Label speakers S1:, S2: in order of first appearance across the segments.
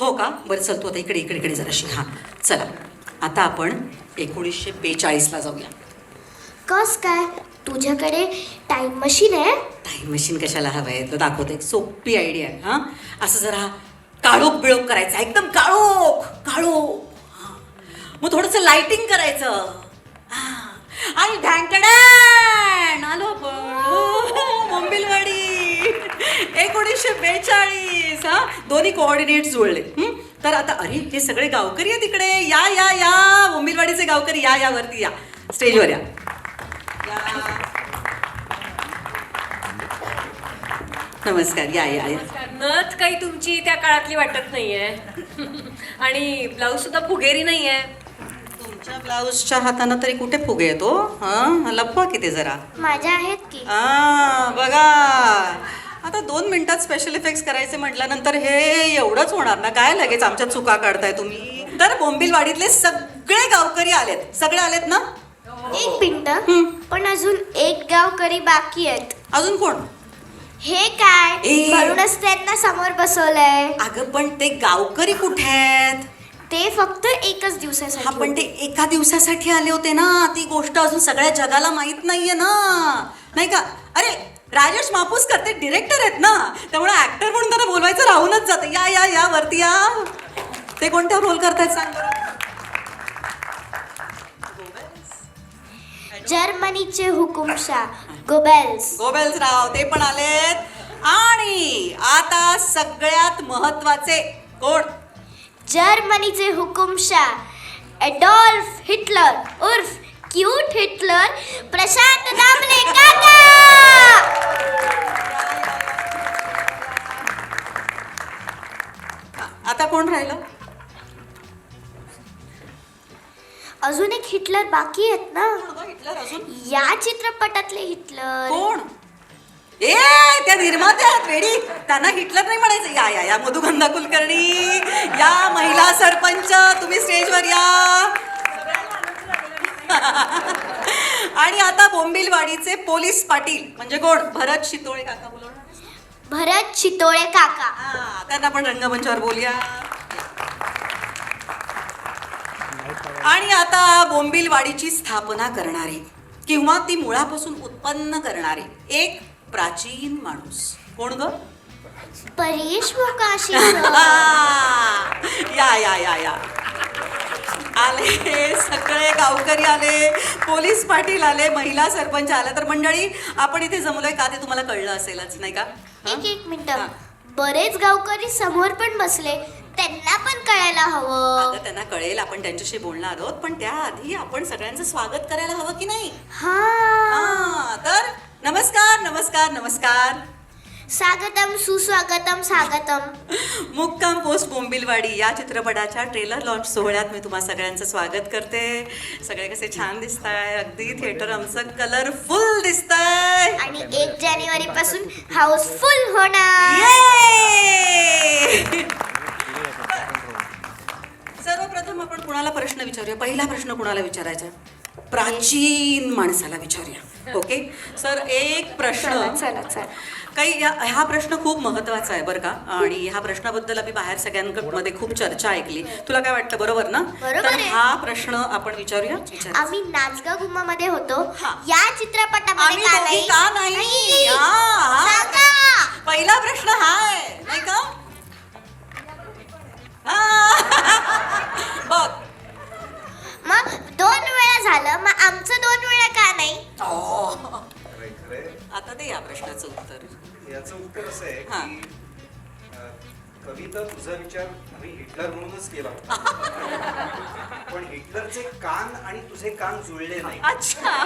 S1: हो का? बरं चल तू आता इकडे इकडे इकडे जराशी. हां चला. आता आपण एकोणीसशे बेचाळीसला जाऊया.
S2: कस काय? तुझ्याकडे टाइम मशीन आहे?
S1: टाईम मशीन कशाला हवं आहे तर दाखवते एक सोपी आयडिया आहे हां? असं जरा काळोख बिळोख करायचं. एकदम काळोख काळोख. हां. मग थोडंसं लाइटिंग करायचं. हां. आणि ढँकड्यान आलो आपण. मुंबिलवाडी. एकोणीसशे बेचाळीस हा? दोन्ही कोऑर्डिनेट जुळले. हं? तर आता अरे हे सगळे गावकरी आहेत तिकडे या या या. मुंबिलवाडीचे गावकरी या या वरती या. स्टेजवर या. नमस्कार या या या.
S3: नथ काही तुमची त्या काळातली वाटत नाहीये. आणि ब्लाऊज सुद्धा फुगेरी नाहीये.
S1: तुमच्या ब्लाऊजच्या हातानं तरी कुठे फुगे येतो हा? लपवा किती जरा.
S2: माझ्या आहेत की.
S1: आ बघा. आता दोन मिनिटात स्पेशल इफेक्ट्स करायचे म्हटल्यानंतर हे एवढंच होणार ना? काय लगेच आमच्या चुका काढताय तुम्ही? तर बोंबिलवाडीतले सगळे गावकरी आलेत. सगळे आलेत ना?
S2: एक मिनिट. पण अजून एक गावकरी बाकी आहेत.
S1: अजून कोण?
S2: हे काय?
S1: ए.
S2: म्हणूनच त्यांना समोर बसवलंय.
S1: अगं पण ते गावकरी कुठे आहेत?
S2: ते फक्त एकच
S1: हा
S2: दिवसासाठी
S1: पण ते एका दिवसासाठी आले होते ना? ती गोष्ट अजून सगळ्या जगाला माहीत नाहीये ना? नाही का? अरे राजेश मापूसकर ते डिरेक्टर आहेत ना. त्यामुळे ऍक्टर म्हणून त्यांना बोलवायचं राहूनच जातं. या या या वरती या. ते कोणत्या रोल करतायत सांग
S2: जर्मनीचे हुकुमशाह गोबेल्स
S1: गोबेल्स राव ते पण आलेत. आणि आता सगळ्यात महत्त्वाचे कोण?
S2: जर्मनीचे हुकुमशाह एडॉल्फ हिटलर उर्फ क्यूट हिटलर प्रशांत दामले काका!
S1: आता कोण राहिलं?
S2: अजून एक हिटलर बाकी आहेत ना?
S1: हिटलर अजून?
S2: या चित्रपटातले हिटलर.
S1: कोण? ए त्या निर्मात्या आहेत वेडी त्यांना हिटलर नाही म्हणायचं. या या या मधुगंधा कुलकर्णी. या महिला सरपंच तुम्ही स्टेजवर या. आणि आता बोंबिलवाडीचे पोलीस पाटील म्हणजे कोण? भरत शितोळे काका बोलवणार
S2: भरत चितोळे काका.
S1: हा, त्यांना पण रंगमंचावर बोलूया. आणि आता बोंबिलवाडीची स्थापना करणारे किंवा ती मुळापासून उत्पन्न करणारे एक प्राचीन माणूस. कोण ग?
S2: परेश मोकाशी
S1: या या या या. आले सगळे गावकरी आले पोलीस पाटील आले महिला सरपंच आले. तर मंडळी आपण इथे जमलोय का ते तुम्हाला कळलं असेलच नाही का?
S2: एक एक मिनिट. बरेच गावकरी समोर पण बसले. त्यांना पण कळायला हवं.
S1: अगं त्यांना कळेल आपण त्यांच्याशी बोलणार आहोत पण त्याआधी आपण सगळ्यांचं स्वागत करायला हवं की नाही?
S2: हा.
S1: हा तर नमस्कार नमस्कार नमस्कार.
S2: स्वागतम सुस्वागतम स्वागतम.
S1: मुक्काम पोस्ट बोंबिलवाडी या चित्रपटाच्या ट्रेलर लॉन्च सोहळ्यात मी तुम्हा सगळ्यांचं स्वागत करते. सगळे कसे छान दिसत आहे अगदी थिएटर आमचं कलरफुल दिसतंय.
S2: आणि एक जानेवारी पासून हाऊसफुल होणार!
S1: सर्वप्रथम आपण कुणाला प्रश्न विचारूया? पहिला प्रश्न कुणाला विचारायचा? प्राचीन माणसाला विचारूया. ओके सर एक प्रश्न.
S2: चला चला चला.
S1: काही या हा प्रश्न खूप महत्त्वाचा आहे बरं का आणि ह्या प्रश्नाबद्दल आम्ही बाहेर सगळ्यांमध्ये खूप चर्चा ऐकली तुला काय वाटतं बरोबर ना
S2: बरोबर
S1: तर
S2: आहे.
S1: हा प्रश्न आपण विचारूया विचार
S2: आम्ही नाचगा गुम्मा मध्ये होतो
S1: हा.
S2: या चित्रपटामध्ये
S1: आम्ही
S2: का
S1: दोघी
S2: नाही?
S1: का नाही हा, हा.
S2: सांगा.
S1: पहिला प्रश्न हा आहे नाही का हा. बघ
S2: मग दोन वेळा झालं मग आमचं दोन वेळा का नाही
S1: ओ.
S4: खरंय.
S1: आता ते या प्रश्नाचं उत्तर
S4: याचं उत्तर असं आहे
S1: हा.
S4: की अं, कविता तुझा विचार आम्ही हिटलर म्हणूनच केला होता. पण हिटलरचे कान आणि तुझे कान जुळले नाही.
S1: अच्छा.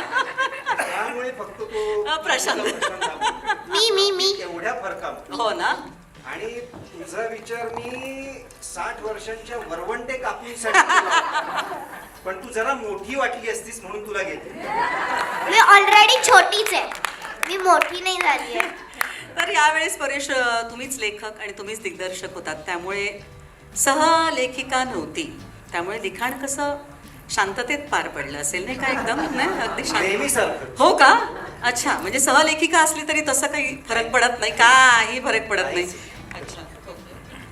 S4: त्यामुळे फक्त तो
S1: प्रशांत.
S2: मी मी मी.
S4: एवढ्या फरकात.
S1: हो ना.
S4: आणि तुझा विचार मी साठ वर्षांच्या वरवंटे कापणीसाठी केला होता. पण तू जरा मोठी वाटली असतीस म्हणून तुला घेते
S2: मी ऑलरेडी छोटीच आहे. मी मोठी नाही झाली आहे.
S1: तर यावेळेस परेश तुम्हीच लेखक आणि तुम्हीच दिग्दर्शक होतात. त्यामुळे सहलेखिका नव्हती. त्यामुळे लिखाण कसं शांततेत पार पडलं असेल नाही का एकदम? नाही अगदी शांत. हो का? अच्छा म्हणजे सहलेखिका असली तरी तसं काही फरक पडत नाही काही फरक पडत नाही. अच्छा.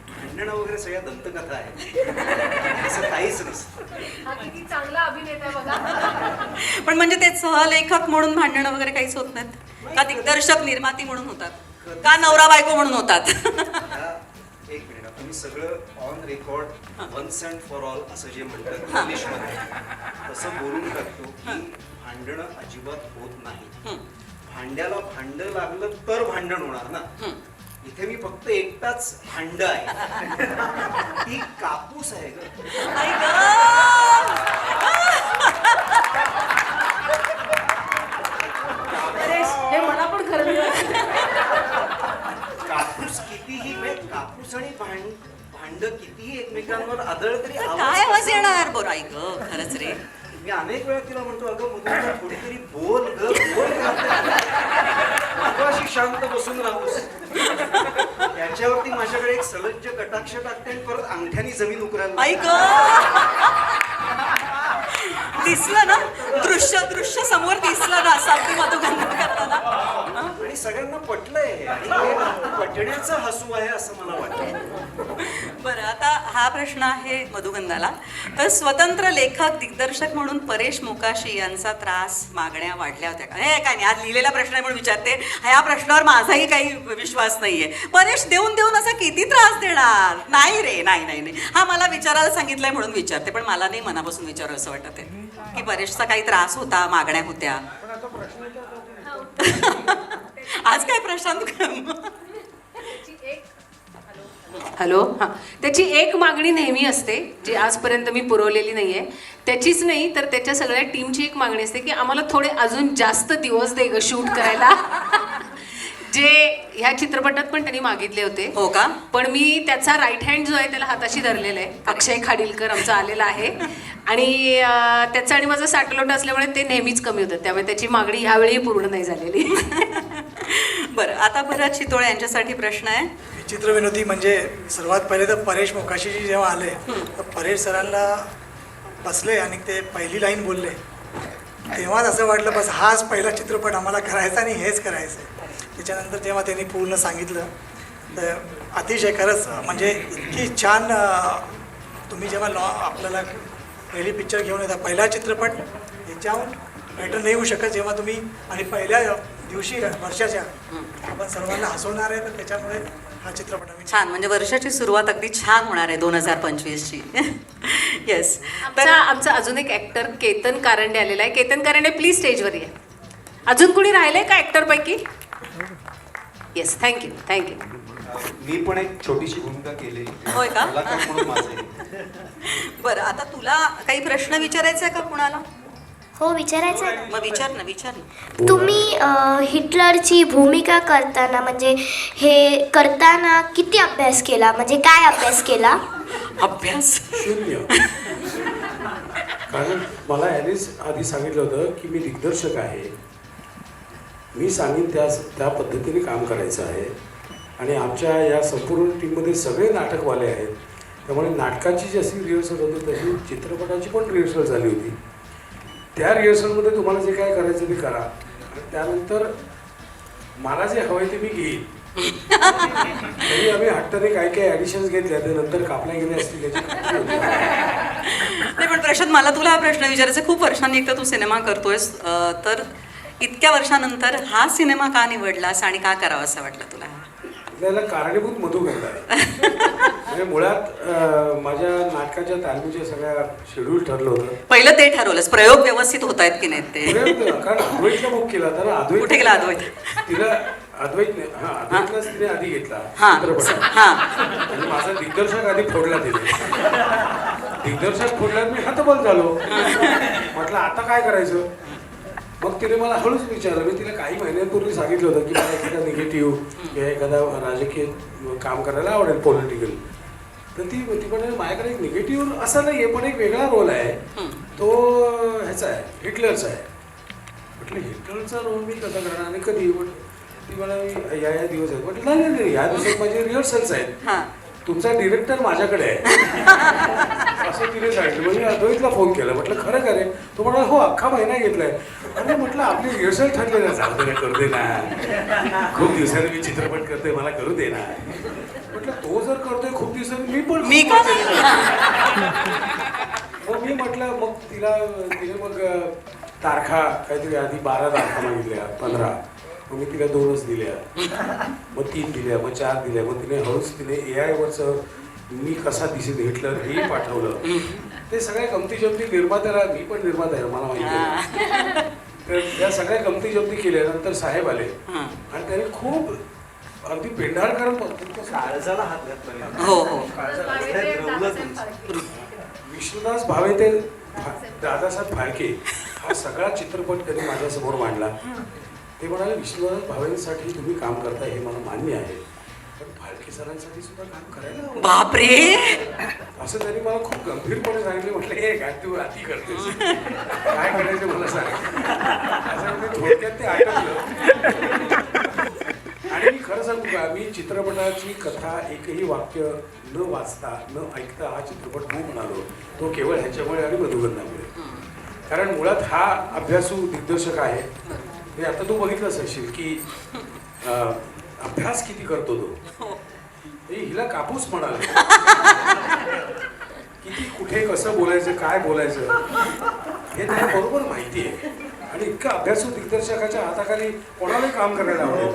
S4: भांडणं वगैरे सगळ्या दंतकथा आहेत. असं काहीच नसतं
S3: हा किती चांगला अभिनेता बघा.
S1: पण म्हणजे ते सहलेखक म्हणून भांडणं वगैरे काहीच होत नाहीत? का दिग्दर्शक निर्माती म्हणून होतात? का नवरा बायको म्हणून होतात?
S4: एक मिनिट तुम्ही सगळं on record once and for all असं जे म्हणतात इंग्लिशमध्ये तसं बोलून टाकतो की भांडणं अजिबात होत नाही. भांड्याला भांड लागलं तर भांडण होणार ना. इथे मी फक्त एकटाच भांड आहे. ती कापूस आहे ग
S1: आई गं!
S3: हे मला पण खरं नाही.
S4: कापूस कितीही म्हणजे कापूस आणि भांड भांड कितीही एकमेकांवर आदळ तरी
S1: काय आवाज येणार बरं आई ग? खरंच रे.
S4: मी अनेक वेळा तिला म्हणतो अगं मुद्दा थोडीतरी बोल ग बोल अशी शांत बसून राहूस याच्यावरती माझ्याकडे एक सलज्ज कटाक्ष टाकते आणि परत अंगठ्यानी जमीन उकरायला
S1: आई ग. दिसलं ना? दृश्य दृश्य समोर दिसलं ना? अगदी मधुगंध करताना
S4: आणि सगळ्यांना पटलंय. पटण्याचं हसू आहे असं मला वाटतं.
S1: हा प्रश्न आहे मधुगंधाला. तर स्वतंत्र लेखक दिग्दर्शक म्हणून परेश मोकाशी यांचा त्रास मागण्या वाढल्या होत्या. का हे काय नाही आज लिहिलेला प्रश्न आहे म्हणून विचारते. ह्या प्रश्नावर माझाही काही विश्वास नाहीये. परेश देऊन देऊन असा किती त्रास देणार? नाही रे नाही नाही नाही. हा मला विचारायला सांगितलंय म्हणून विचारते पण मला नाही मनापासून विचारू असं वाटत आहे. की परेशचा काही त्रास होता मागण्या होत्या? आज काय प्रशांत
S3: हॅलो हां. त्याची एक मागणी नेहमी असते जी आजपर्यंत मी पुरवलेली नाही आहे त्याचीच नाही तर त्याच्या सगळ्या टीमची एक मागणी असते की आम्हाला थोडे अजून जास्त दिवस दे ग शूट करायला. जे ह्या चित्रपटात पण त्यांनी मागितले होते.
S1: हो का?
S3: पण मी त्याचा राईट हँड जो आहे त्याला हाताशी धरलेला आहे. अक्षय खाडीलकर आमचा आलेला आहे. आणि त्याचं आणि माझं साठलोट असल्यामुळे ते नेहमीच कमी होतं. त्यामुळे त्याची मागणी ह्यावेळी पूर्ण नाही झालेली.
S1: बरं आता भरत चितोळे यांच्यासाठी प्रश्न आहे.
S5: चित्रविनोदी म्हणजे सर्वात पहिले तर परेश मोकाशीजी जेव्हा आले तर परेश सरांना बसले आणि ते पहिली लाईन बोलले. तेव्हाच असं वाटलं बस हाच पहिला चित्रपट आम्हाला करायचा आणि हेच करायचं त्याच्यानंतर जेव्हा त्यांनी पूर्ण सांगितलं तर अतिशय खरंच म्हणजे इतकी छान तुम्ही जेव्हा लॉ आपल्याला पहिली पिक्चर घेऊन येता पहिला चित्रपट ह्याच्याहून बेटर नाही होऊ शकत जेव्हा तुम्ही आणि पहिल्या दिवशी वर्षाच्या आपण सर्वांना हसवणार आहे तर त्याच्यामुळे हा चित्रपट आम्ही
S1: छान. म्हणजे वर्षाची सुरुवात अगदी छान होणार आहे दोन हजार पंचवीसची. येस
S3: आमचा आमचा अजून एक ऍक्टर केतन कारंडे आलेला आहे. केतन कारंडे प्लीज स्टेजवर ये. अजून कोणी राहिलंय का ऍक्टर पैकी? येस थँक्यू थँक्यू
S6: मी पण एक छोटीशी भूमिका केलेली
S1: होय का? बरं आता तुला काही प्रश्न विचारायचा आहे का कुणाला?
S2: हो विचारायचं आहे ना.
S1: मग विचार ना विचार ना.
S2: तुम्ही अ, हिटलरची भूमिका करताना म्हणजे हे करताना किती अभ्यास केला? म्हणजे काय अभ्यास केला?
S1: अभ्यास?
S7: शून्य. कारण मला यानेच आधी सांगितलं होतं की मी दिग्दर्शक आहे. मी सांगेन त्या त्या पद्धतीने काम करायचं आहे. आणि आमच्या या संपूर्ण टीममध्ये सगळे नाटकवाले आहेत. त्यामुळे नाटकाची जशी रिहर्सल होती तशी चित्रपटाची पण रिहर्सल झाली होती. त्या रिहर्सलमध्ये तुम्हाला जे काय करायचं ते करा. आणि त्यानंतर मला जे हवंय ते मी घेईन. तरी आम्ही हट्टाने काही काही ॲडिशन्स घेतल्या ते नंतर कापल्या गेल्या असतील
S1: नाही पण प्रशांत मला तुला हा प्रश्न विचारायचा खूप वर्षांनी एकदा तू सिनेमा करतोयस. तर इतक्या वर्षानंतर हा सिनेमा का निवडलास आणि का करावा असं वाटलं तुला?
S7: त्याला कारणीभूत मधुगंध आहे म्हणजे मुळात माझ्या नाटकाच्या तालमीच्या सगळ्या शेड्यूल ठरलं होतं.
S1: पहिलं ते ठरवलंस. प्रयोग व्यवस्थित होत आहेत की नाहीत ते?
S7: कारण अद्वैतला बुक केला तर अद्वैत
S1: कुठे गेला अद्वैत?
S7: तिला अद्वैत नाही, हा अद्वैतलाच तिने आधी घेतला. आणि माझा दिग्दर्शक आधी फोडला तिने. दिग्दर्शक फोडल्यावर मी हतबल झालो. म्हटलं आता काय करायचं? मग तिने मला हळूच विचारलं. मी तिला काही महिन्यांपूर्वी सांगितलं होतं की मला एखादा निगेटिव्ह किंवा एखादा राजकीय काम करायला आवडेल पॉलिटिकल तर ती ती म्हणाली माझ्याकडे एक निगेटिव्ह असा नाही आहे पण एक वेगळा रोल आहे. तो ह्याचा आहे हिटलरचा आहे. म्हटलं हिटलरचा रोल मी कसा करणार? आणि कधी? ती मला या या दिवस आहेत. म्हटलं नाही नाही नाही या दिवसात माझे रिहर्सल्स आहेत.
S1: हा.
S7: तुमचा डिरेक्टर माझ्याकडे आहे. असं तिने सांगितलं म्हणजे अद्वैतला फोन केला. म्हटलं खरं का रे? तो म्हणाला हो अख्खा महिना घेतलाय. आणि म्हटलं आपली रिहर्सल ठरले ना जाऊ दे करू दे ना. खूप दिवसांनी मी चित्रपट करतोय मला करू दे ना. म्हटलं तो जर करतोय खूप दिवसांनी मी पण
S1: मी का नाही?
S7: मग मी म्हटलं मग तिला तिने मग तारखा काहीतरी आधी बारा तारखा मागितल्या पंधरा. मग मी तिला दोनच दिल्या. मग तीन दिल्या मग चार दिल्या. मग तिने हळूच तिने ए आय वरचं मी कसा दिसेल हिटलर हे पाठवलं. ते सगळ्या गमती जमती निर्मात्याला मी पण निर्माता आहे मला माहिती आहे. तर त्या सगळ्या गमती जमती केल्या नंतर साहेब आले. आणि त्याने खूप अगदी पेंढारकर
S4: काळजाला हात घातला
S1: हो हो.
S7: विष्णुदास भावे ते दादासाहेब फाळके हा सगळा चित्रपट त्यांनी माझ्यासमोर मांडला. ते म्हणाले विष्णुदास भावेंसाठी तुम्ही काम करताय हे मला मान्य आहे. फाळके सरांसाठी सुद्धा काम करायला हवं.
S1: बापरे!
S7: असं त्यांनी मला खूप गंभीरपणे सांगितले म्हटलं हे काय तू अति करतेस? काय करायचं मला सांग. असं मी थोडक्यात ते आटवलं आणि मी खरं सांगू का मी चित्रपटाची कथा एकही वाक्य न वाचता न ऐकता हा चित्रपट हो म्हणालो तो केवळ ह्याच्यामुळे आणि मधुगंधामुळे कारण मुळात हा अभ्यासू दिग्दर्शक आहे. हे आता तू बघितलंच असशील की अं, अभ्यास किती करतो तो? हे. हिला कापूस म्हणाला. किती कुठे कसं बोलायचं काय बोलायचं? हे त्याला बरोबर माहिती आहे. आणि इतकं अभ्यासू दिग्दर्शकाच्या हाताखाली कोणालाही काम करायला आवडेल.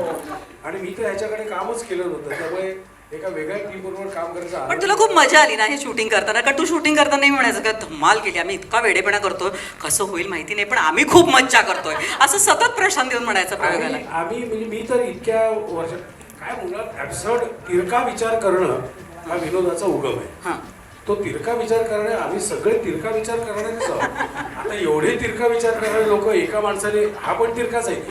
S7: आणि मी तर ह्याच्याकडे कामच केलं नव्हतं. त्यामुळे एका वेगळ्या टीम बरोबर काम करायचं
S1: पण तुला खूप मजा आली ना हे शूटिंग करताना? कारण तू शूटिंग करताना नाही म्हणायचं का धमाल केली? आम्ही इतका वेडेपणा करतोय. कसं होईल माहिती नाही पण आम्ही खूप मज्जा करतोय. असं सतत प्रश्न देऊन म्हणायचं प्रयोगाला.
S7: आम्ही आम्ही म्हणजे मी तर इतक्या वर्ष काय तिरका विचार करणं हा विनोदाचा उगम आहे.
S1: हां.
S7: तो तिरका विचार करणे आम्ही सगळे तिरका विचार करणारेच आहोत. आता एवढे तिरका विचार करणारे लोक एका माणसाने हा पण तिरकाच आहे.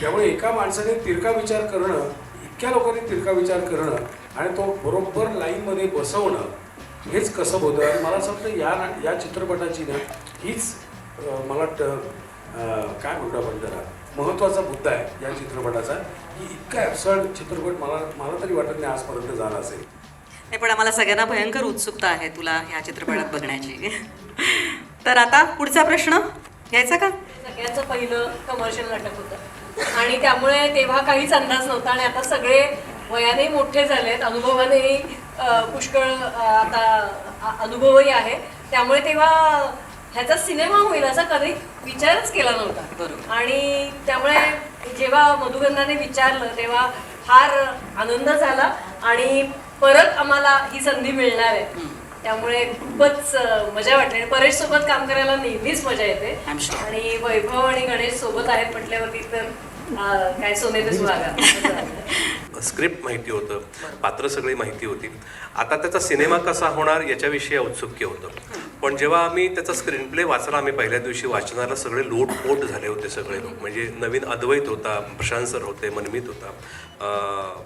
S7: त्यामुळे एका माणसाने तिरका विचार करणं इतक्या लोकांनी तिरका विचार करणं आणि तो बरोबर लाईनमध्ये बसवणं हेच कसं होतं आणि मला असं वाटतं या ना- या चित्रपटाची ना हीच मला वाटतं काय म्हणतो आपण त्याला? महत्त्वाचा मुद्दा आहे या चित्रपटाचा. की इतका ॲब्सर्ड चित्रपट मला मला तरी वाटत नाही आजपर्यंत झाला असेल.
S1: नाही पण आम्हाला सगळ्यांना भयंकर उत्सुकता आहे तुला ह्या चित्रपटात बघण्याची. तर आता पुढचा प्रश्न घ्यायचा का?
S8: सगळ्यांचं पहिलं कमर्शियल नाटक होतं. आणि त्यामुळे तेव्हा काहीच अंदाज नव्हता आणि आता सगळे वयाने मोठे झालेत. अनुभवानेही पुष्कळ आता अनुभवही आहे. त्यामुळे तेव्हा ह्याचा सिनेमा होईल असा कधी विचारच केला नव्हता. आणि त्यामुळे जेव्हा मधुगंधाने विचारलं तेव्हा फार आनंद झाला आणि परत आम्हाला ही संधी मिळणार आहे. त्यामुळे खूपच मजा वाटली. आणि परेश सोबत काम करायला नेहमीच मजा येते. आणि वैभव आणि गणेश सोबत आहेत म्हटल्यावरती तर काय असं झालं.
S9: स्क्रिप्ट माहिती होतं. पात्र सगळी माहिती होती. आता त्याचा सिनेमा कसा होणार याच्याविषयी औत्सुक्य होतं. पण जेव्हा आम्ही त्याचा स्क्रीन प्ले वाचला आम्ही पहिल्या दिवशी वाचनाला सगळे लोटपोट झाले होते सगळे लोक. म्हणजे नवीन अद्वैत होता प्रशांत सर होते मनमित होता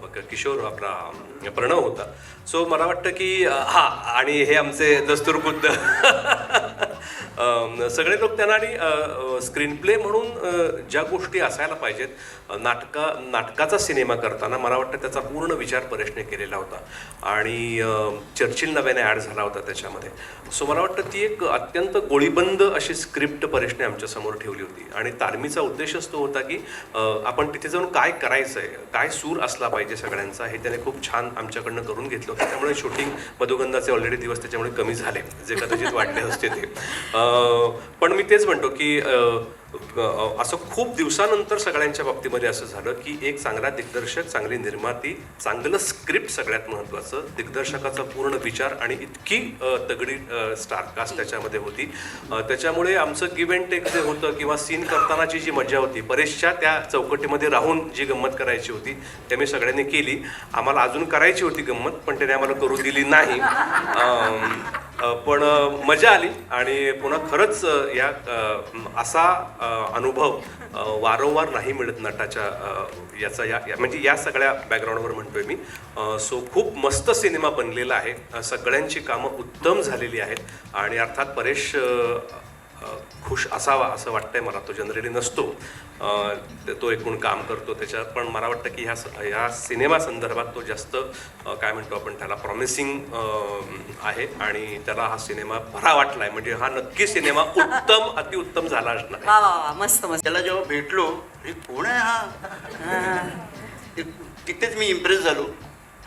S9: बघ, किशोर आपला प्रणव होता. सो मला वाटतं की हां हा आणि हे आमचे दस्तूरबुद्ध. सगळे लोक त्यांना आणि स्क्रीन प्ले म्हणून ज्या गोष्टी असायला पाहिजेत नाटका नाटकाचा सिनेमा करताना मला वाटतं त्याचा पूर्ण विचार परेशने केलेला होता. आणि चर्चिल नव्याने ॲड झाला होता त्याच्यामध्ये. सो मला वाटतं ती एक अत्यंत गोळीबंद अशी स्क्रिप्ट परेशने आमच्यासमोर ठेवली होती. आणि तालमीचा उद्देशच तो होता की आपण तिथे जाऊन काय करायचं आहे काय सूर असला पाहिजे सगळ्यांचा हे त्याने खूप छान आमच्याकडनं करून घेतलं होतं. त्यामुळे शूटिंग मधुगंधाचे ऑलरेडी दिवस त्याच्यामुळे कमी झाले. जे कदाचित वाटले असते ते. पण मी तेच म्हणतो की असं खूप दिवसानंतर सगळ्यांच्या बाबतीमध्ये असं झालं की एक चांगला दिग्दर्शक चांगली निर्माती चांगलं स्क्रिप्ट सगळ्यात महत्त्वाचं दिग्दर्शकाचा पूर्ण विचार आणि इतकी तगडी स्टारकास्ट त्याच्यामध्ये होती. त्याच्यामुळे आमचं गिव्ह अँड टेक जे होतं किंवा सीन करतानाची जी मजा होती बरेचशा त्या चौकटीमध्ये राहून जी गंमत करायची होती ते मी सगळ्यांनी केली. आम्हाला अजून करायची होती गंमत पण त्याने आम्हाला करू दिली नाही. पण मजा आली आणि पुन्हा खरंच या असा अनुभव वारंवार नाही मिळत नटाच्या याचा या या- म्हणजे या सगळ्या बॅकग्राऊंडवर म्हणतोय मी. सो खूप मस्त सिनेमा बनलेला आहे. सगळ्यांची कामं उत्तम झालेली आहेत. आणि अर्थात परेश खुश असावा असं वाटतंय मला. तो जनरली नसतो. तो एकूण काम करतो त्याच्यात. पण मला वाटतं की ह्या ह्या सिनेमा संदर्भात तो जास्त काय म्हणतो आपण त्याला प्रॉमिसिंग आहे. आणि त्याला हा सिनेमा बरा वाटलाय. म्हणजे हा नक्की सिनेमा उत्तम अतिउत्तम झाला असणार. आहे.
S1: वा वा वा मस्त मस्त.
S10: त्याला जेव्हा भेटलो हे कोण आहे हा? तिथेच मी इम्प्रेस झालो.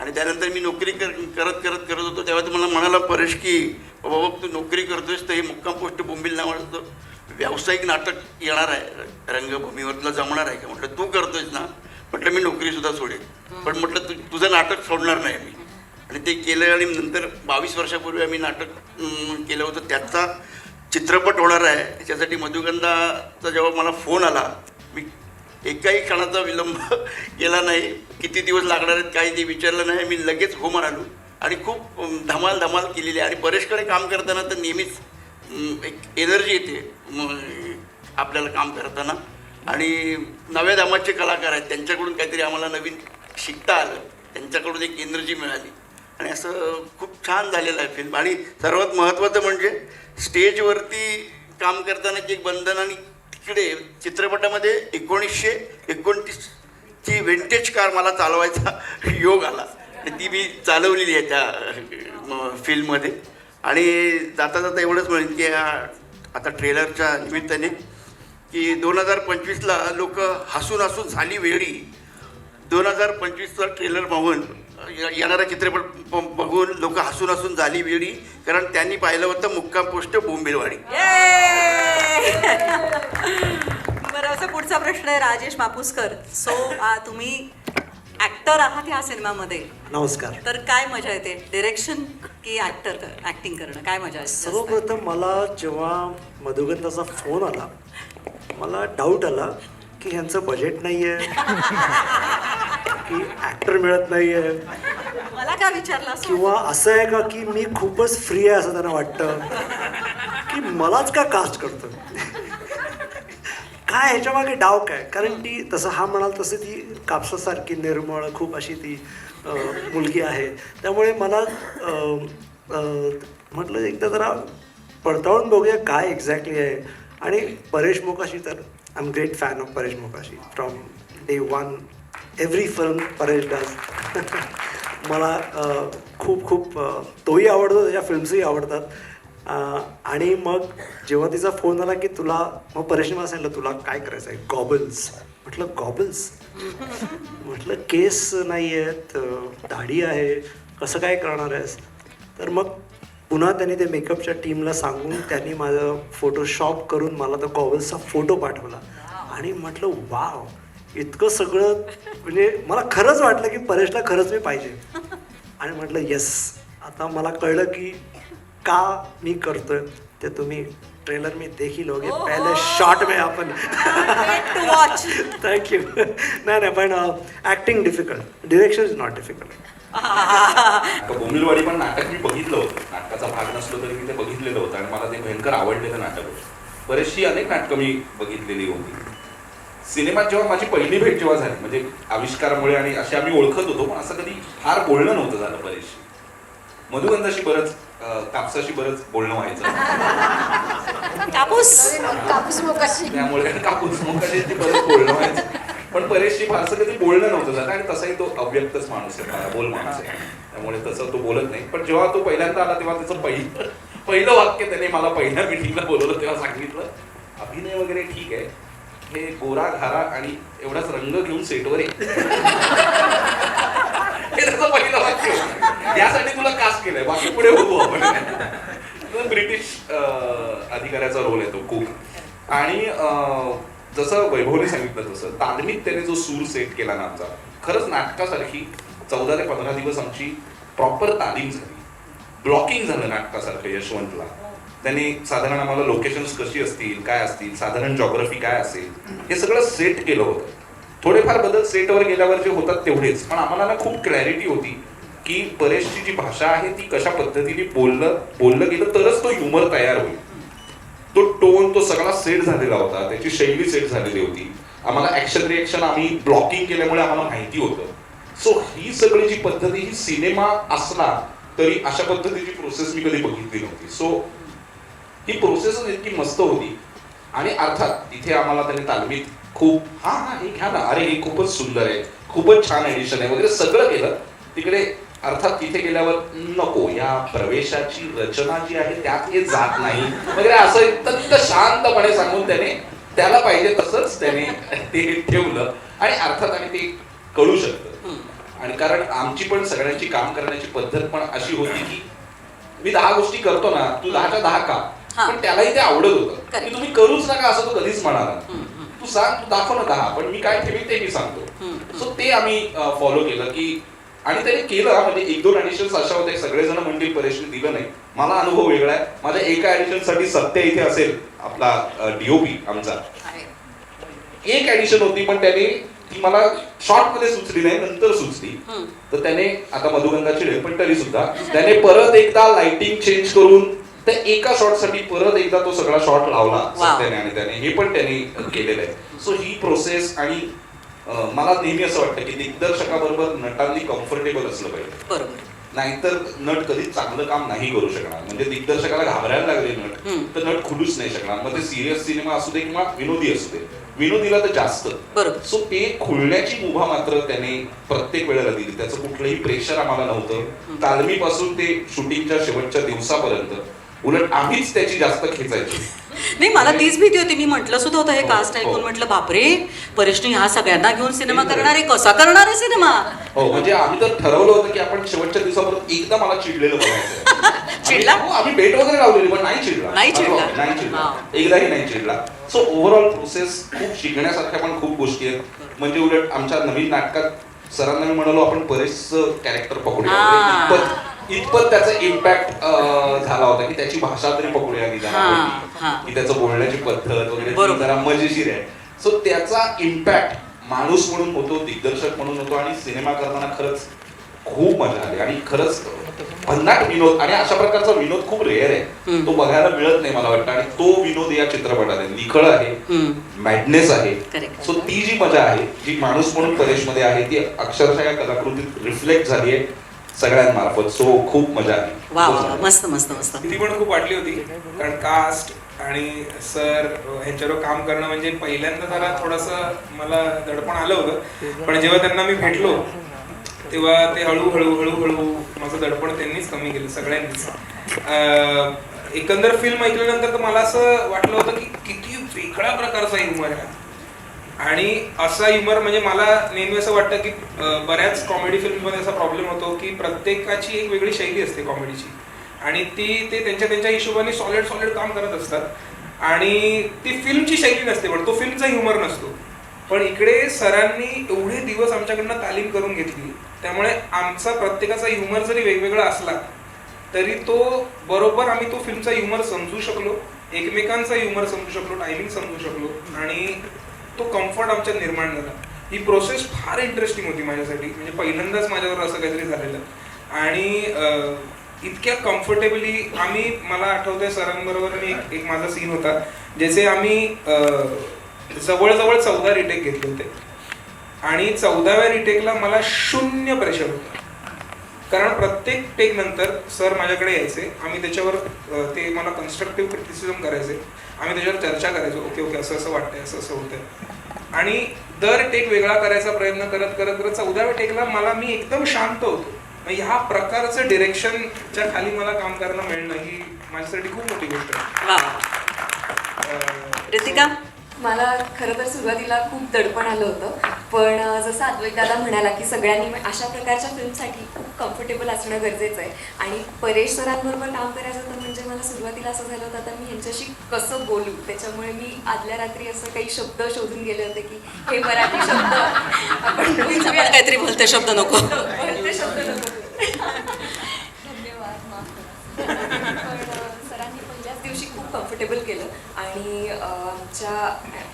S10: आणि त्यानंतर मी नोकरी कर करत करत करत होतो. तेव्हा तुम्हाला मला म्हणाला परेश की बाबा बघ तू नोकरी करतोयस तर हे मुक्काम पोस्ट बोंबील नावाचं व्यावसायिक नाटक येणार आहे. रंगभूमीवर तुला जमणार आहे. का म्हटलं तू करतोयस ना? म्हटलं मी नोकरीसुद्धा सोडेल पण म्हटलं तु तुझं नाटक सोडणार नाही मी. आणि ते केलं आणि नंतर बावीस वर्षापूर्वी आम्ही नाटक केलं होतं. त्याचा चित्रपट होणार आहे. त्याच्यासाठी मधुगंधाचा जेव्हा मला फोन आला एकाही क्षणाचा विलंब केला नाही. किती दिवस लागणार आहेत काही ते विचारलं नाही. मी लगेच हो म्हणालो आणि खूप धमाल धमाल केलेली आहे. आणि परेशकडे काम करताना तर नेहमीच एक एनर्जी येते आपल्याला काम करताना. आणि नव्या धमाचे कलाकार आहेत. त्यांच्याकडून काहीतरी आम्हाला नवीन शिकता आलं. त्यांच्याकडून एक एनर्जी मिळाली. आणि असं खूप छान झालेलं आहे फिल्म आणि सर्वात महत्त्वाचं म्हणजे स्टेजवरती काम करतानाची एक बंधन आणि तिकडे चित्रपटामध्ये एकोणीसशे एकोणतीसची विंटेज कार मला चालवायचा योग आला. ती मी चालवलेली आहे त्या फिल्ममध्ये आणि जाता जाता एवढंच म्हणेन की आता ट्रेलरच्या निमित्ताने की दोन हजार पंचवीसला लोक हसून हसून झाली वेळी दोन हजार पंचवीसचा ट्रेलर पाहून येणारा चित्रपट ब- बघून लोक हसून हसून झाली वेळी कारण त्यांनी पाहिलं होतं मुक्काम पोस्ट बोंबिलवाडी.
S1: बरं असं पुढचा प्रश्न आहे राजेश मापुसकर. सो तुम्ही ऍक्टर आहात ह्या सिनेमामध्ये.
S11: नमस्कार.
S1: तर काय मजा येते? डिरेक्शन की ऍक्टर ऍक्टिंग करणं? काय मजा येते?
S11: सर्वप्रथम मला जेव्हा मधुगंधाचा फोन आला मला डाऊट आला की ह्यांचं बजेट नाही आहे की ॲक्टर मिळत नाही आहे
S1: मला काय विचारलं
S11: किंवा असं आहे का की मी खूपच फ्री आहे असं त्यांना वाटतं? की मलाच का कास्ट करतो काय ह्याच्या मागे डाव काय? कारण ती तसं हा म्हणाल तसं ती कापसासारखी निर्मळ खूप अशी ती मुलगी आहे. त्यामुळे मला म्हटलं एकदा जरा पडताळून बघूया काय एक्झॅक्टली आहे. आणि परेश मोकाशी तर I'm a great fan of Paresh Mokashi from day one Every film Paresh does. मला खूप खूप तोही आवडतो त्याच्या फिल्म्सही आवडतात. आणि मग जेव्हा तिचा फोन आला की तुला मग परेशने मला सांगितलं तुला काय करायचं आहे? गॉबल्स म्हटलं गॉबल्स म्हटलं केस नाही आहेत दाढी आहे. कसं काय करणार आहेस? तर मग पुन्हा त्यांनी ते मेकअपच्या टीमला सांगून त्यांनी माझं फोटोशॉप करून मला तो गॉगल्सचा फोटो पाठवला. आणि म्हटलं वाव इतकं सगळं म्हणजे मला खरंच वाटलं की परेशला खरंच मी पाहिजे. आणि म्हटलं येस आता मला कळलं की का मी करतोय ते तुम्ही ट्रेलर में देख ही लोगे पहले शॉट में आपण थँक्यू नाही नाही पण acting difficult direction is not difficult
S6: आता बोंबिलवाडी पण नाटक मी बघितलं होतं. नाटकाचा भाग नसलो तरी मी ते बघितलेलं होतं आणि मला ते भयंकर आवडलेलं नाटक होतं. बरेचशी अनेक नाटकं मी बघितलेली होती. सिनेमात जेव्हा माझी पहिली भेट जेव्हा झाली म्हणजे आविष्कारामुळे आणि असे आम्ही ओळखत होतो पण असं कधी फार बोलणं नव्हतं झालं बरेचशी. मधुगंधाशी बरंच कापसाशी बरंच बोलणं व्हायचं.
S1: कापूस.
S2: कापूस मोकाशी.
S6: त्यामुळे कापूस मुखाशी ते बरंच बोलणं व्हायचं. पण परेशशी फारसं कधी बोलणं नव्हतं झालं आणि तसाही तो अव्यक्तच माणूस आहे बोल माणूस आहे. त्यामुळे तसं तो बोलत नाही. पण जेव्हा तो पहिल्यांदा आला तेव्हा त्याचं पहिलं पहिलं वाक्य त्याने मला पहिल्या मिटिंगला बोलवलं तेव्हा सांगितलं अभिनय वगैरे ठीक आहे. हे गोरा घारा आणि एवढाच रंग घेऊन सेटवर हे त्याचं पहिलं वाक्य यासाठी तुला कास्ट केलंय. बाकी पुढे बघू आपण. ब्रिटिश अधिकाऱ्याचा रोल आहे तो कुक आणि जसं वैभवने सांगितलं तसं तालमीत त्याने जो सूर सेट केला ना आमचा खरंच नाटकासारखी चौदा ते पंधरा दिवस आमची प्रॉपर तालीम झाली. ब्लॉकिंग झालं नाटकासारखं यशवंतला. त्यांनी साधारण आम्हाला लोकेशन्स कशी असतील काय असतील साधारण जॉग्रफी काय असेल हे सगळं सेट केलं होतं. थोडेफार बदल सेटवर गेल्यावर जे होतात तेवढेच. पण आम्हाला ना खूप क्लॅरिटी होती की परेशची जी भाषा आहे ती कशा पद्धतीने बोललं बोललं गेलं तरच तो ह्युमर तयार होईल. तो टोन तो सगळा सेट झालेला होता. त्याची शैली सेट झालेली होती. आम्हाला ऍक्शन रिएक्शन आम्ही ब्लॉकिंग केल्यामुळे आम्हाला माहिती होतं. सो ही सगळी जी पद्धती ही सिनेमा असला तरी अशा पद्धतीची प्रोसेस मी कधी बघितली नव्हती. सो ही प्रोसेसच इतकी मस्त होती. आणि अर्थात इथे आम्हाला त्याने तालमीत खूप हा हा हे घ्या ना. अरे हे खूपच सुंदर आहे. खूपच छान एडिशन आहे. वगैरे सगळं केलं. तिकडे अर्थात तिथे गेल्यावर नको या प्रवेशाची रचना जी आहे त्यात हे जात नाही वगैरे असं अत्यंत शांतपणे सांगून त्याने त्याला पाहिजे तसंच त्याने ते ठेवलं आणि अर्थात आणि ते कळू शकतं आणि कारण आमची पण सगळ्यांची काम करण्याची पद्धत पण अशी होती की मी दहा गोष्टी करतो ना तू दहाच्या दहा का. पण त्यालाही ते आवडत होतं. की तुम्ही करूच नका असं तो कधीच म्हणाला. तू सांग तू दाखव ना दहा पण मी काय ठेवीन ते मी सांगतो. सो ते आम्ही फॉलो केलं की आणि त्याने केलं म्हणजे एक दोन ऍडिशन्स अशा होते सगळेजण म्हणतील परेशने दिलं नाही मला अनुभव वेगळा आहे माझ्या एका ऍडिशनसाठी सत्य इथे असेल आपला डीओपी आमचा. एक ऍडिशन होती पण त्याने ती मला शॉर्टमध्ये सुचली नाही नंतर सुचली. तर त्याने आता मधुगंगा चिडेल पण तरी सुद्धा त्याने परत एकदा लाइटिंग चेंज करून त्या एका शॉटसाठी परत एकदा तो सगळा शॉट लावला. सत्याने आणि त्याने हे पण त्याने केलेलं आहे सो ही प्रोसेस आणि मला नेहमी असं वाटतं की दिग्दर्शकाबरोबर नटांनी कम्फर्टेबल असलं पाहिजे.
S1: बरोबर.
S6: नाहीतर नट कधीच चांगलं काम नाही करू शकणार. म्हणजे दिग्दर्शकाला घाबरायला लागले नट. तर नट खुलूच नाही शकणार. मग ते सिरियस सिनेमा असू दे किंवा विनोदी असू दे. विनोदीला तर जास्त. सो ते खुलण्याची मुभा मात्र त्याने प्रत्येक वेळेला दिली. त्याचं कुठलंही प्रेशर आम्हाला नव्हतं. तालमीपासून ते शूटिंगच्या शेवटच्या दिवसापर्यंत उलट आम्हीच त्याची जास्त खेचायची.
S1: नाही मला तीच भीती होती. मी म्हटलं सुद्धा होतं हे
S6: हो,
S1: कास्ट ऐकून
S6: हो.
S1: म्हटलं बापरे परेशने ह्या सगळ्यांना घेऊन सिनेमा करणार आहे. कसा करणार आहे सिनेमा?
S6: हो म्हणजे आम्ही तर ठरवलं होतं की आपण शेवटच्या दिवसापर्यंत एकदा मला चिडलेलं बघायचं
S1: चिडला?
S6: आम्ही- हो, आम्ही भेट वगैरे लावलेली पण नाही चिडला.
S1: नाही चिडला?
S6: नाही चिडला.
S1: हा.
S6: एकदाही नाही चिडला. सो ओव्हरऑल प्रोसेस खूप शिकण्यासारख्या पण खूप गोष्टी आहेत. म्हणजे उलट आमच्या नवीन नाटकात सरांना मी म्हणालो आपण बरेचसं कॅरेक्टर पकडूया.
S1: हा.
S6: इतपत इतपत त्याचा इम्पॅक्ट झाला होता की त्याची भाषा तरी पकडूया. की त्याचं बोलण्याची पद्धत वगैरे. जरा मजेशीर आहे सो त्याचा इम्पॅक्ट माणूस म्हणून होतो दिग्दर्शक म्हणून होतो आणि सिनेमा करताना खरंच खूप मजा आली आणि खरंच भन्नाट विनोद आणि अशा प्रकारचा विनोद खूप रेअर आहे. तो बघायला मिळत नाही मला वाटतं आणि तो विनोद या चित्रपटात आहे निखळ आहे. मॅडनेस आहे. सो ती जी मजा आहे जी माणूस म्हणून परेशमध्ये आहे ती अक्षरशः या कलाकृतीत रिफ्लेक्ट झाली आहे सगळ्यांमार्फत सो खूप मजा आली.
S1: वा वा वा. मस्त मस्त मस्त.
S12: ती पण खूप वाटली होती कारण कास्ट आणि सर ह्यांच्यावर काम करणं म्हणजे पहिल्यांदा जरा थोडंसं मला दडपण आलं होतं. पण जेव्हा त्यांना मी भेटलो तेव्हा ते हळूहळू हळूहळू माझं दडपण त्यांनीच कमी केलं सगळ्यांनीच. एकंदर फिल्म ऐकल्यानंतर तर मला असं वाटलं होतं की किती वेगळ्या प्रकारचा ह्युमर आहे. आणि असा ह्युमर म्हणजे मला नेहमी असं वाटतं की बऱ्याच कॉमेडी फिल्ममध्ये असा प्रॉब्लेम होतो की प्रत्येकाची एक वेगळी शैली असते कॉमेडीची आणि ती ते त्यांच्या त्यांच्या हिशोबाने सॉलिड सॉलिड काम करत असतात. आणि ती फिल्मची शैली नसते पण तो फिल्मचा ह्युमर नसतो. पण इकडे सरांनी एवढे दिवस आमच्याकडनं तालीम करून घेतली त्यामुळे आमचा प्रत्येकाचा ह्युमर जरी वेगवेगळा असला तरी तो बरोबर आम्ही तो फिल्मचा ह्युमर समजू शकलो एकमेकांचा ह्युमर समजू शकलो टायमिंग समजू शकलो आणि तो कम्फर्ट आमच्यात निर्माण झाला. ही प्रोसेस फार इंटरेस्टिंग होती माझ्यासाठी. म्हणजे पहिल्यांदाच माझ्यावर असं काहीतरी झालेलं. आणि इतक्या कम्फर्टेबली आम्ही मला आठवतंय सरांबरोबर मी एक एक माझा सीन होता ज्याचे आम्ही जवळजवळ चौदा रिटेक घेतले होते. आणि चौदाव्या रिटेकला मला शून्य प्रेशर होतं. कारण प्रत्येक टेक नंतर सर माझ्याकडे यायचे. आम्ही त्याच्यावर ते मला कन्स्ट्रक्टिव्ह क्रिटिसिझम करायचे. आम्ही त्याच्यावर चर्चा करायचो ओके ओके असं असं वाटतंय असं असं होतंय. आणि दर टेक वेगळा करायचा प्रयत्न करत करत करत चौदाव्या टेकला मला मी एकदम शांत होतो. मग ह्या प्रकारचं डिरेक्शनच्या खाली मला काम करायला मिळणं ही माझ्यासाठी खूप मोठी गोष्ट आहे.
S13: मला खरं तर सुरुवातीला खूप दडपण आलं होतं. पण जसं अद्वैत दादा म्हणाला की सगळ्यांनी अशा प्रकारच्या फिल्मसाठी खूप कम्फर्टेबल असणं गरजेचं आहे. आणि परेश सरांबरोबर काम करायचं होतं म्हणजे मला सुरुवातीला असं झालं होतं आता मी ह्यांच्याशी कसं बोलू? त्याच्यामुळे मी आदल्या रात्री असं काही शब्द शोधून गेले होते की हे मराठी शब्द आपण.
S1: काहीतरी भलते शब्द नको.
S13: भलते शब्द नको. धन्यवाद माफ करा पण अ, सरांनी पहिल्याच दिवशी खूप कम्फर्टेबल केलं. आणि आमच्या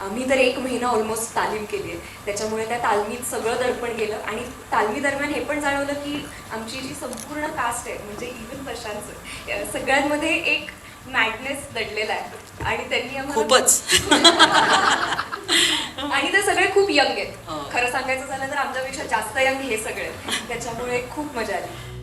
S13: आम्ही तर एक महिना ऑलमोस्ट तालीम केली आहे. त्याच्यामुळे त्या तालमीत सगळं दडपण गेलं आणि तालमी दरम्यान हे पण जाणवलं की आमची जी संपूर्ण कास्ट आहे म्हणजे इव्हन सर सगळ्यांमध्ये एक मॅडनेस दडलेला आहे. आणि त्यांनी
S1: खूपच.
S13: आणि ते सगळे खूप यंग आहेत.
S1: हो.
S13: खरं सांगायचं झालं तर आमच्यापेक्षा जास्त यंग हे सगळे. त्याच्यामुळे खूप मजा आली.